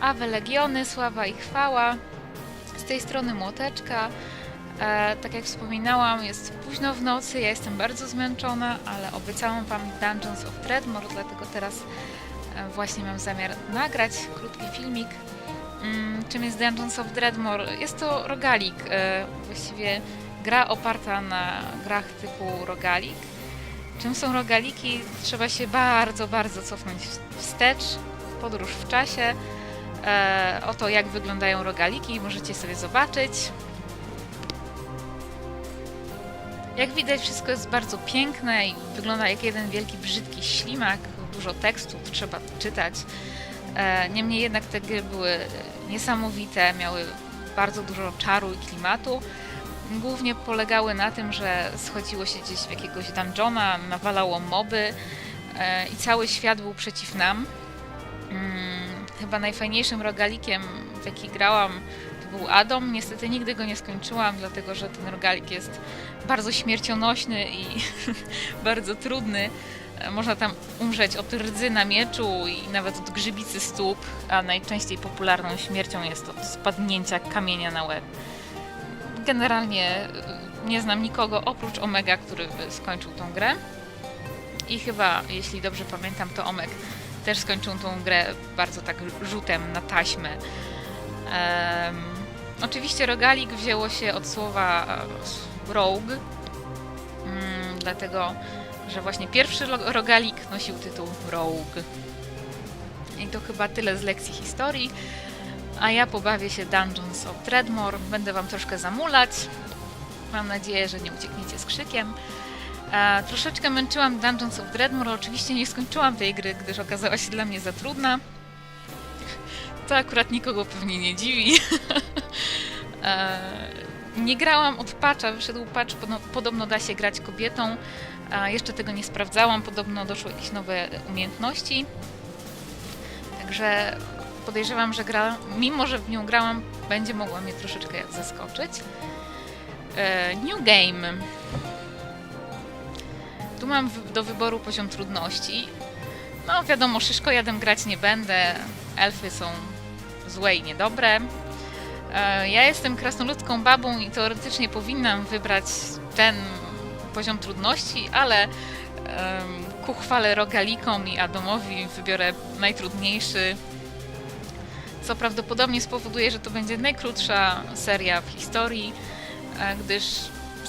Awe Legiony, sława i chwała. Z tej strony Młoteczka. E, tak jak wspominałam, jest późno w nocy, ja jestem bardzo zmęczona, ale obiecałam Wam Dungeons of Dreadmore, dlatego teraz e, właśnie mam zamiar nagrać krótki filmik. Mm, czym jest Dungeons of Dreadmore? Jest to rogalik, e, właściwie gra oparta na grach typu rogalik. Czym są rogaliki? Trzeba się bardzo, bardzo cofnąć wstecz, podróż w czasie. E, oto jak wyglądają rogaliki, możecie sobie zobaczyć. Jak widać, wszystko jest bardzo piękne i wygląda jak jeden wielki, brzydki ślimak. Dużo tekstu trzeba czytać. E, Niemniej jednak te gry były niesamowite, miały bardzo dużo czaru i klimatu. Głównie polegały na tym, że schodziło się gdzieś w jakiegoś dungeona, nawalało moby e, i cały świat był przeciw nam. Mm, Chyba najfajniejszym rogalikiem, w jaki grałam, to był Adam. Niestety nigdy go nie skończyłam, dlatego że ten rogalik jest bardzo śmiercionośny i bardzo trudny. E, Można tam umrzeć od rdzy na mieczu i nawet od grzybicy stóp, a najczęściej popularną śmiercią jest od spadnięcia kamienia na łeb. Generalnie e, nie znam nikogo oprócz Omega, który skończył tą grę. I chyba, jeśli dobrze pamiętam, to Omek też skończył tą grę bardzo tak rzutem na taśmę. Em, oczywiście rogalik wzięło się od słowa e, rogue, mm, dlatego że właśnie pierwszy rogalik nosił tytuł Rogue. I to chyba tyle z lekcji historii. A ja pobawię się Dungeons of Dreadmore. Będę Wam troszkę zamulać. Mam nadzieję, że nie uciekniecie z krzykiem. E, troszeczkę męczyłam Dungeons of Dreadmore. Oczywiście nie skończyłam tej gry, gdyż okazała się dla mnie za trudna. To akurat nikogo pewnie nie dziwi. e, nie grałam od patcha, wyszedł patch, podo- podobno da się grać kobietą. A jeszcze tego nie sprawdzałam, podobno doszły jakieś nowe umiejętności. Także podejrzewam, że gra, mimo że w nią grałam, będzie mogła mnie troszeczkę zaskoczyć. E, New Game. Tu mam do wyboru poziom trudności. No wiadomo, szyszkojadem grać nie będę. Elfy są złe i niedobre. E, Ja jestem krasnoludzką babą i teoretycznie powinnam wybrać ten poziom trudności, ale ku chwale rogalikom i Adomowi wybiorę najtrudniejszy, co prawdopodobnie spowoduje, że to będzie najkrótsza seria w historii, e, gdyż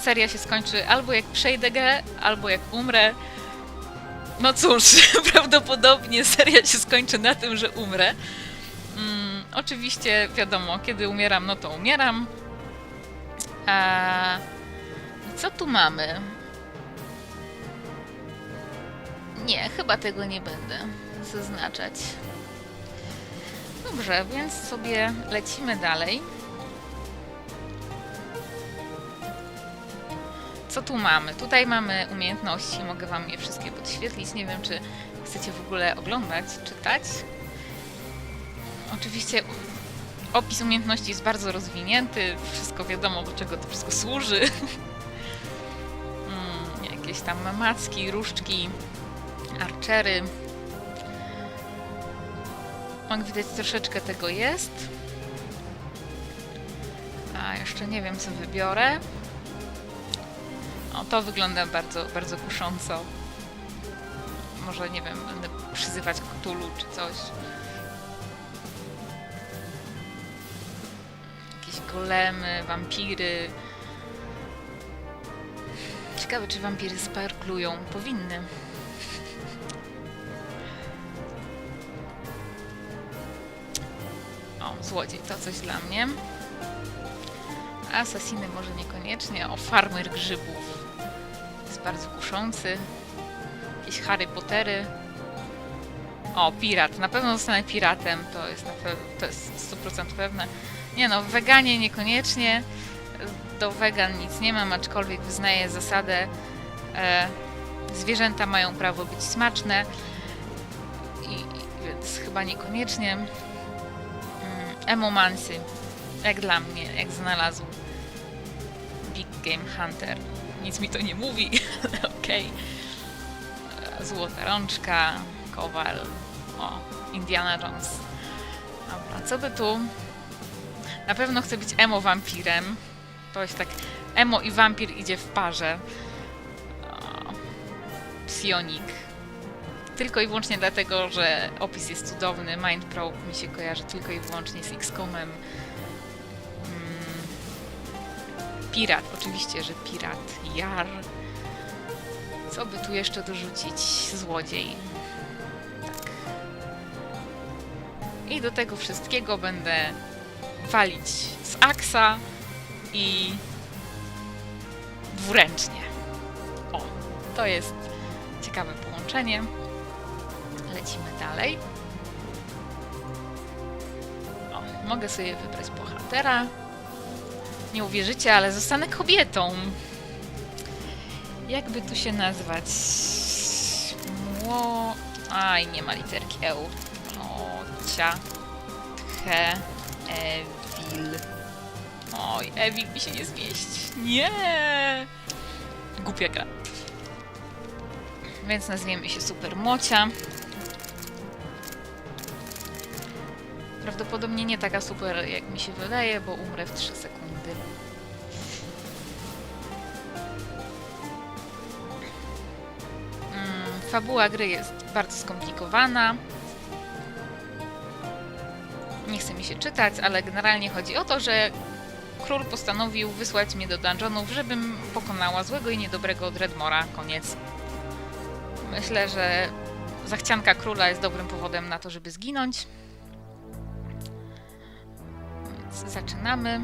seria się skończy albo jak przejdę albo jak umrę. No cóż, prawdopodobnie seria się skończy na tym, że umrę. Mm, oczywiście, wiadomo, kiedy umieram, no to umieram. A co tu mamy? Nie, chyba tego nie będę zaznaczać. Dobrze, więc sobie lecimy dalej. Co tu mamy? Tutaj mamy umiejętności, mogę Wam je wszystkie podświetlić. Nie wiem, czy chcecie w ogóle oglądać, czytać. Oczywiście opis umiejętności jest bardzo rozwinięty, wszystko wiadomo, do czego to wszystko służy. Mm, jakieś tam macki, różdżki, archery. Jak widać, troszeczkę tego jest. A jeszcze nie wiem, co wybiorę. O, to wygląda bardzo, bardzo kusząco. Może, nie wiem, będę przyzywać Cthulhu czy coś. Jakieś golemy, wampiry. Ciekawe, czy wampiry sparklują. Powinny. O, złodziej, to coś dla mnie. Asasiny może niekoniecznie. O, farmer grzybów. Jest bardzo kuszący. Jakieś Harry Pottery. O, pirat. Na pewno zostanę piratem. To jest, na pe- to jest 100% pewne. Nie no, weganie niekoniecznie. Do wegan nic nie mam, aczkolwiek wyznaję zasadę e, zwierzęta mają prawo być smaczne. I, i więc chyba niekoniecznie. Mm, emomansy. Jak dla mnie, jak znalazł Big Game Hunter. Nic mi to nie mówi, okej. E, Złota rączka, kowal, o, Indiana Jones. Dobra, co by tu? Na pewno chcę być emo wampirem. To jest tak, emo i wampir idzie w parze. O, Psionik. Tylko i wyłącznie dlatego, że opis jest cudowny. Mind Probe mi się kojarzy tylko i wyłącznie z X-Comem. Pirat, oczywiście, że pirat. Jar. Co by tu jeszcze dorzucić? Złodziej. Tak. I do tego wszystkiego będę walić z aksa i dwuręcznie. O, to jest ciekawe połączenie. Lecimy dalej. O, mogę sobie wybrać bohatera. Nie uwierzycie, ale zostanę kobietą. Jakby tu się nazwać? Mło... Aj, nie ma literki E. Ocia. Tche. Evil. Oj, Evil mi się nie zmieści. Nie! Głupia gra. Więc nazwiemy się Super Mocia. Prawdopodobnie nie taka super, jak mi się wydaje, bo umrę w 3 sekundy. Mm, fabuła gry jest bardzo skomplikowana. Nie chce mi się czytać, ale generalnie chodzi o to, że król postanowił wysłać mnie do dungeonów, żebym pokonała złego i niedobrego Dreadmora. Koniec. Myślę, że zachcianka króla jest dobrym powodem na to, żeby zginąć. Zaczynamy.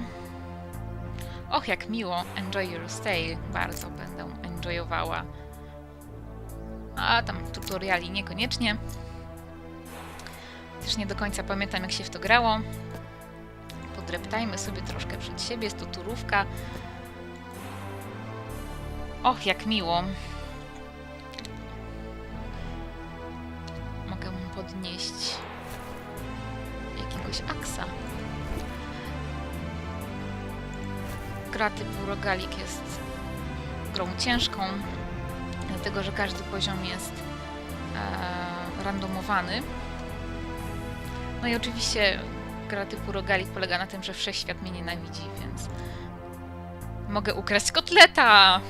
Och, jak miło. Enjoy your stay. Bardzo będę enjoyowała. A tam tutoriali niekoniecznie. Też nie do końca pamiętam, jak się w to grało. Podreptajmy sobie troszkę przed siebie. Jest to turówka. Och, jak miło. Mogę podnieść jakiegoś aksa. Gra typu rogalik jest grą ciężką, dlatego że każdy poziom jest e, randomowany. No i oczywiście gra typu rogalik polega na tym, że wszechświat mnie nienawidzi, więc mogę ukraść kotleta!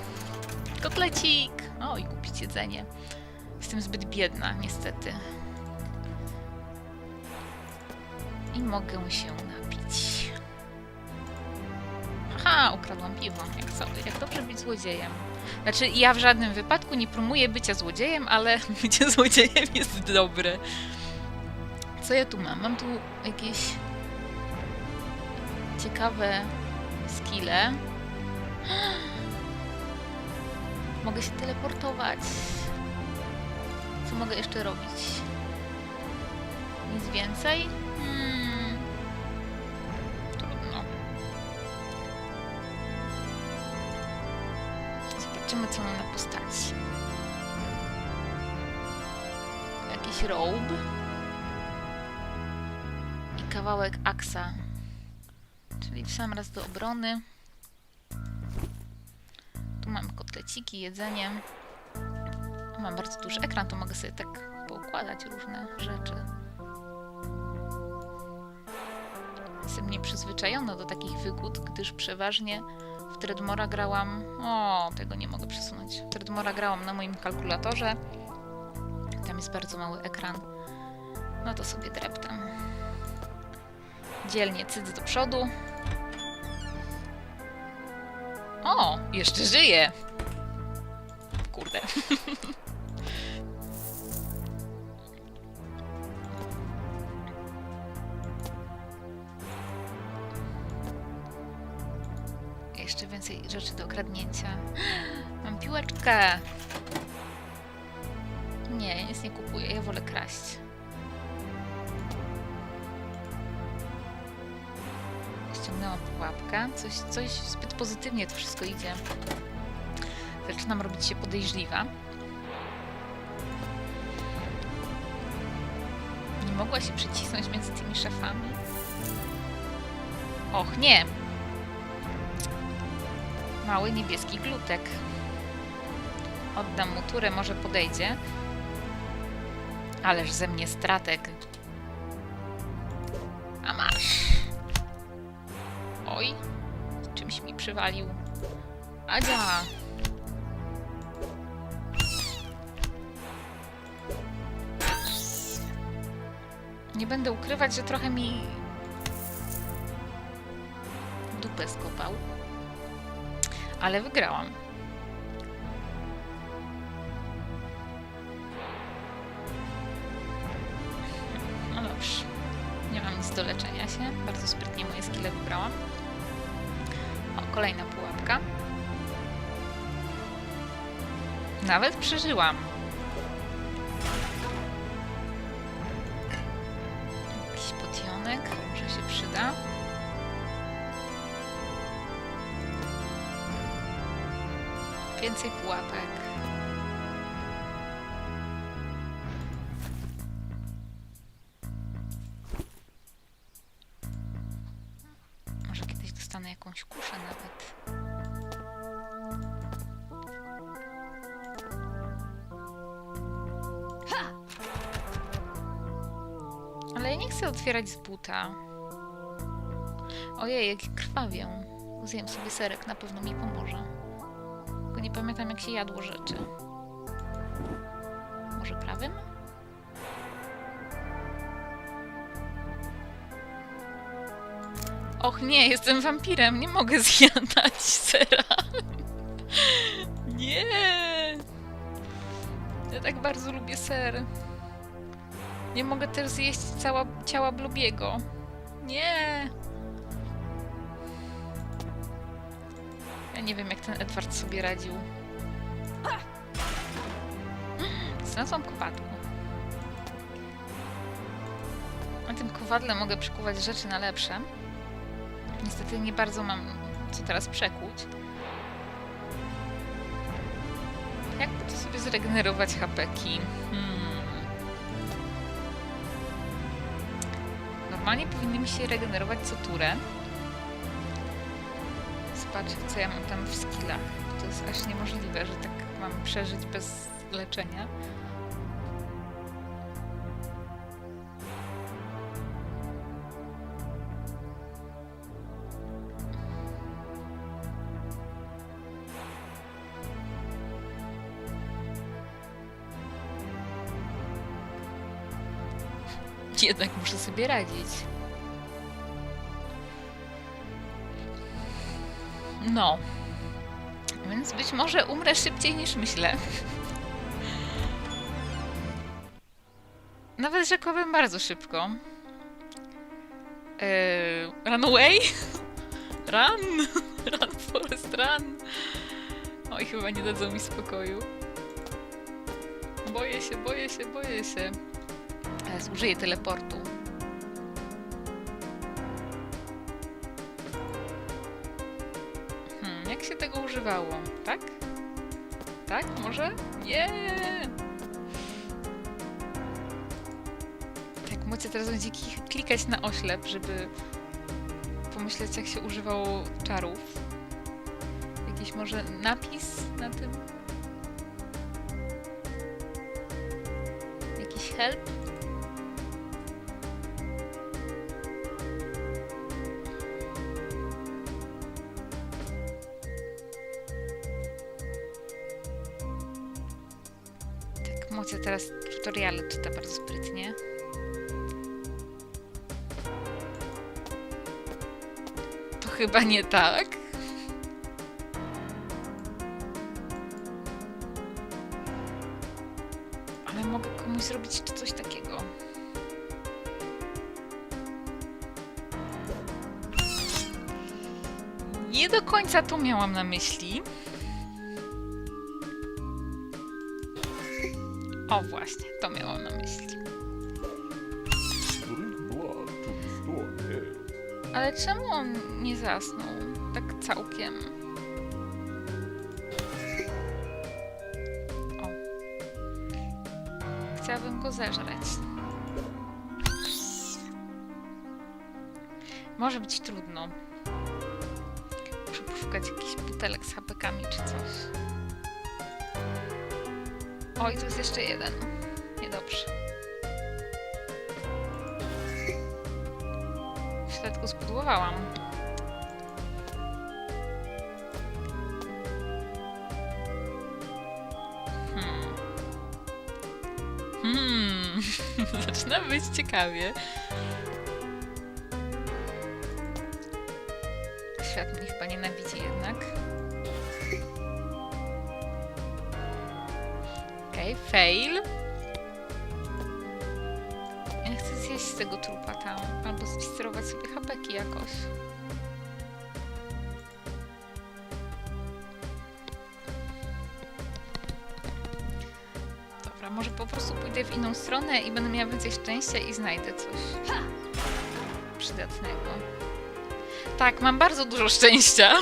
Kotlecik! O, i kupić jedzenie. Jestem zbyt biedna, niestety. I mogę się napić. Aha, ukradłam piwo, jak sobie. Jak dobrze być złodziejem. Znaczy, ja w żadnym wypadku nie promuję bycia złodziejem, ale bycie złodziejem jest dobre. Co ja tu mam? Mam tu jakieś ciekawe skille. Mogę się teleportować. Co mogę jeszcze robić? Nic więcej? Hmm. Zobaczymy, co mam na postaci. Jakiś robe. I kawałek aksa. Czyli w sam raz do obrony. Tu mam kotleciki, jedzenie. Mam bardzo duży ekran, to mogę sobie tak poukładać różne rzeczy. Jestem nieprzyzwyczajona do takich wygód, gdyż przeważnie w Dreadmora grałam... O, tego nie mogę przesunąć. W grałam na moim kalkulatorze. Tam jest bardzo mały ekran. No to sobie dreptam. Dzielnie cyc do przodu. O, jeszcze żyje. Kurde. Jeszcze więcej rzeczy do okradnięcia. Mam piłeczkę. Nie, nic nie kupuję, ja wolę kraść. Ściągnęłam pułapkę. Coś, coś zbyt pozytywnie to wszystko idzie. Zaczynam robić się podejrzliwa. Nie mogła się przycisnąć między tymi szafami. Och, nie! Mały niebieski glutek. Oddam mu turę, może podejdzie. Ależ ze mnie stratek. A masz. Oj, czymś mi przywalił. Adzia! Nie będę ukrywać, że trochę mi dupę skopał. Ale wygrałam. No dobrze. Nie mam nic do leczenia się. Bardzo sprytnie moje skille wybrałam. O, kolejna pułapka. Nawet przeżyłam. Więcej pułapek. Może kiedyś dostanę jakąś kuszę nawet. Ale ja nie chcę otwierać z buta. Ojej, jak krwawię. Zjem sobie serek, na pewno mi pomoże. Tylko nie pamiętam, jak się jadło rzeczy. Może prawym? Och nie, jestem wampirem, nie mogę zjadać sera. Nie. Ja tak bardzo lubię ser. Nie mogę też zjeść cała, ciała Blobiego. Nie. Nie wiem, jak ten Edward sobie radził. Znalazłam kowadło. Na tym kowadle mogę przekuwać rzeczy na lepsze. Niestety nie bardzo mam co teraz przekuć. Jakby to sobie zregenerować hapeki? Hmm. Normalnie powinny mi się regenerować co turę. Zobaczę, co ja mam tam w skillach. To jest aż niemożliwe, że tak mam przeżyć bez leczenia. Jednak muszę sobie radzić. No. Więc być może umrę szybciej niż myślę. Nawet rzekłabym bardzo szybko. Eee, run away? Run! Run, Forest, run! Oj, chyba nie dadzą mi spokoju. Boję się, boję się, boję się. Teraz użyję teleportu. Używało? Tak? Tak? Może? Nie! Tak, mocie teraz będzie klikać na oślep, żeby pomyśleć, jak się używało czarów. Jakiś może napis na tym? Jakiś help? Mocia teraz tutoriale czyta bardzo sprytnie. To chyba nie tak. Ale mogę komuś zrobić coś takiego. Nie do końca to miałam na myśli. O właśnie, to miałam na myśli. Ale czemu on nie zasnął? Tak całkiem. O. Chciałabym go zeżreć. Może być trudno. Muszę poszukać jakichś butelek z hapekami czy coś. Oj, tu jest jeszcze jeden. Niedobrze. ja tylko spudłowałam. Hmm. Hmm. Zaczyna być ciekawie. Świat mnie chyba nienawidzi jednak. Okej, fail. Ja chcę zjeść z tego trupa tam, albo zsterować sobie hapeki jakoś. Dobra, może po prostu pójdę w inną stronę i będę miała więcej szczęścia i znajdę coś przydatnego. Tak, mam bardzo dużo szczęścia.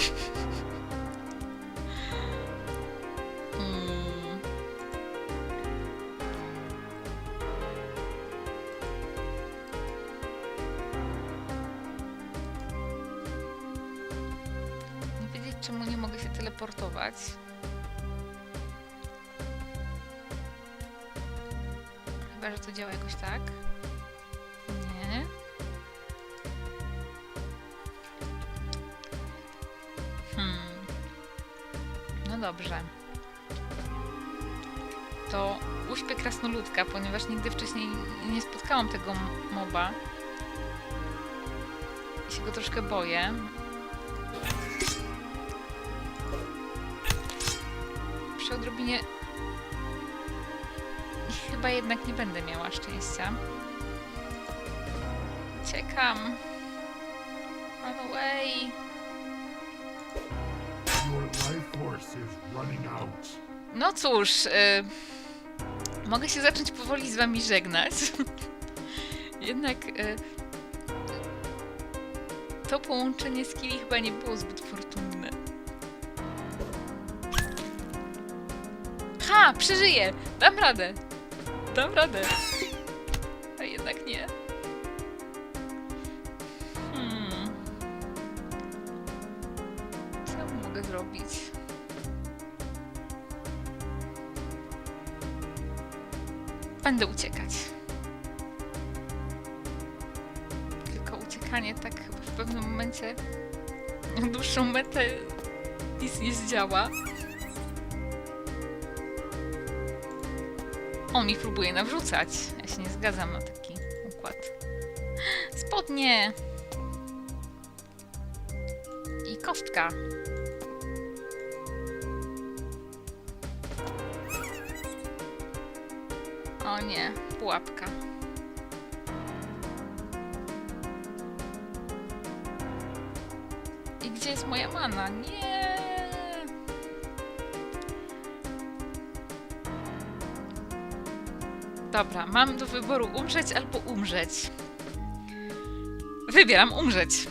Chyba, że to działa jakoś tak. Nie. Hmm. No dobrze. To uśpię krasnoludka, ponieważ nigdy wcześniej nie spotkałam tego moba. I się go troszkę boję. Przy odrobinie... Chyba jednak nie będę miała szczęścia. Ciekam. Run away. No cóż, y, mogę się zacząć powoli z wami żegnać. Jednak y, to połączenie skilli chyba nie było zbyt fortunne. Ha! Przeżyję! Dam radę! Dam radę! A jednak nie. Hmm. Co mogę zrobić? Będę uciekać. Tylko uciekanie tak w pewnym momencie na dłuższą metę nic nie zdziała. On mi próbuje nawrzucać. Ja się nie zgadzam na taki układ. Spodnie! I kostka. O nie, pułapka. I gdzie jest moja mana? Nie. Dobra, mam do wyboru umrzeć albo umrzeć. Wybieram umrzeć.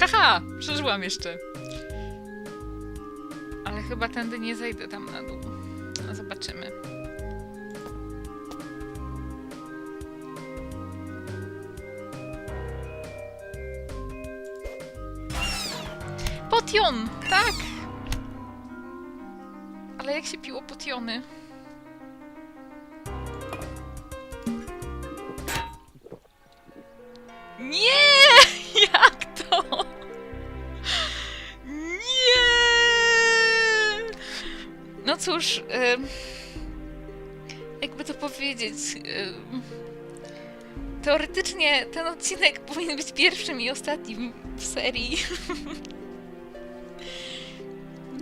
Haha, przeżyłam jeszcze. Ale chyba tędy nie zejdę tam na dół. No, zobaczymy. Potion! Tak! Ale jak się piło potiony? Em, jakby to powiedzieć. Teoretycznie ten odcinek powinien być pierwszym i ostatnim w serii.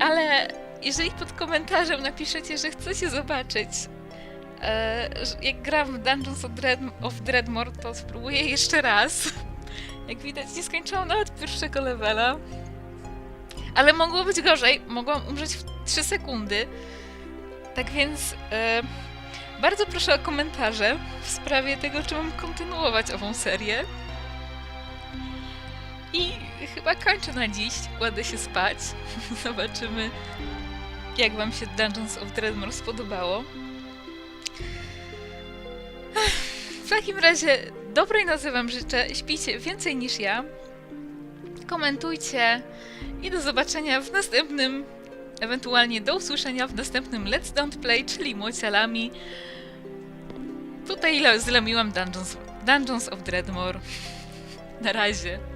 Ale jeżeli pod komentarzem napiszecie, że chcecie zobaczyć, e, jak gram w Dungeons of, Dread Dreadmore, to spróbuję jeszcze raz. Jak widać, nie skończyłam nawet pierwszego levela. Ale mogło być gorzej. Mogłam umrzeć w 3 sekundy. Tak więc e, bardzo proszę o komentarze w sprawie tego, czy mam kontynuować ową serię. I chyba kończę na dziś. Kładę się spać. Zobaczymy, jak Wam się Dungeons of Dreadmore spodobało. W takim razie dobrej nocy Wam życzę. Śpijcie więcej niż ja. Komentujcie i do zobaczenia w następnym, ewentualnie do usłyszenia w następnym Let's Don't Play, czyli Mocialami. Tutaj zlamiłam Dungeons, Dungeons of Dreadmore. Na razie.